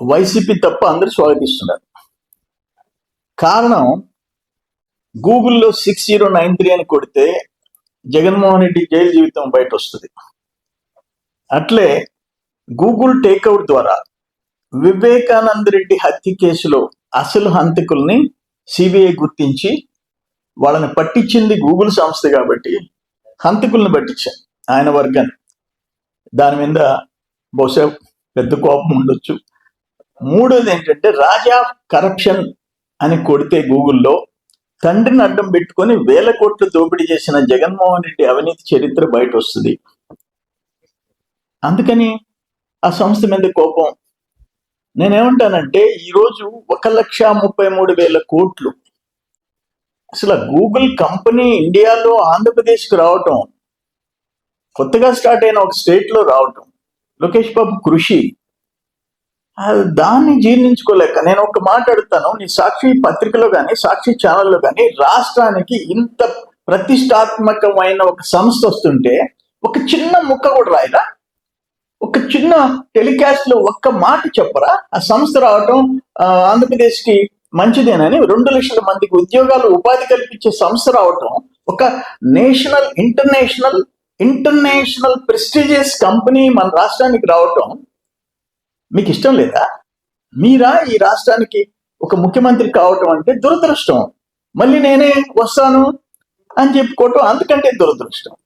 YCP తప్ప అందరూ స్వాగతిస్తున్నారు. కారణం గూగుల్లో సిక్స్ జీరో నైన్ త్రీ అని కొడితే జగన్మోహన్ రెడ్డి జైలు జీవితం బయట వస్తుంది అట్లే గూగుల్ టేక్అవుట్ ద్వారా వివేకానంద రెడ్డి హత్య కేసులో అసలు హంతకుల్ని సిబిఐ గుర్తించి వాళ్ళని పట్టించింది గూగుల్ సంస్థ కాబట్టి హంతకుల్ని పట్టించారు ఆయన వర్గాన్ని. దాని మీద బహుశా పెద్ద కోపం ఉండొచ్చు. మూడోది ఏంటంటే రాజా కరప్షన్ అని కొడితే గూగుల్లో తండ్రిని అడ్డం పెట్టుకొని వేల కోట్లు దోపిడీ చేసిన జగన్మోహన్ రెడ్డి అవినీతి చరిత్ర బయట వస్తుంది అందుకని ఆ సంస్థ మీద కోపం. నేనేమంటానంటే ఈరోజు ఒక లక్ష ముప్పై మూడు వేల కోట్లు. అసలు గూగుల్ కంపెనీ ఇండియాలో ఆంధ్రప్రదేశ్కి రావటం కొత్తగా స్టార్ట్ అయిన ఒక స్టేట్లో రావటం. లోకేష్ బాబు కృషి. దాన్ని జీర్ణించుకోలేక నేను ఒక మాట్లాడుతాను నీ సాక్షి పత్రికలో కానీ సాక్షి ఛానల్లో కానీ రాష్ట్రానికి ఇంత ప్రతిష్టాత్మకమైన ఒక సంస్థ వస్తుంటే ఒక చిన్న ముక్క కూడా రాయరా? ఒక చిన్న టెలికాస్ట్లో ఒక్క మాట చెప్పరా? ఆ సంస్థ రావటం ఆంధ్రప్రదేశ్కి మంచిదేనని రెండు లక్షల మందికి ఉద్యోగాలు ఉపాధి కల్పించే సంస్థ రావటం ఒక national international international prestigious company మన రాష్ట్రానికి రావటం మీకు ఇష్టం లేదా? మీరా ఈ రాష్ట్రానికి ఒక ముఖ్యమంత్రి కావటం అంటే దురదృష్టం. మళ్ళీ నేనే వస్తాను అని చెప్పుకోవటం అందుకంటే దురదృష్టం.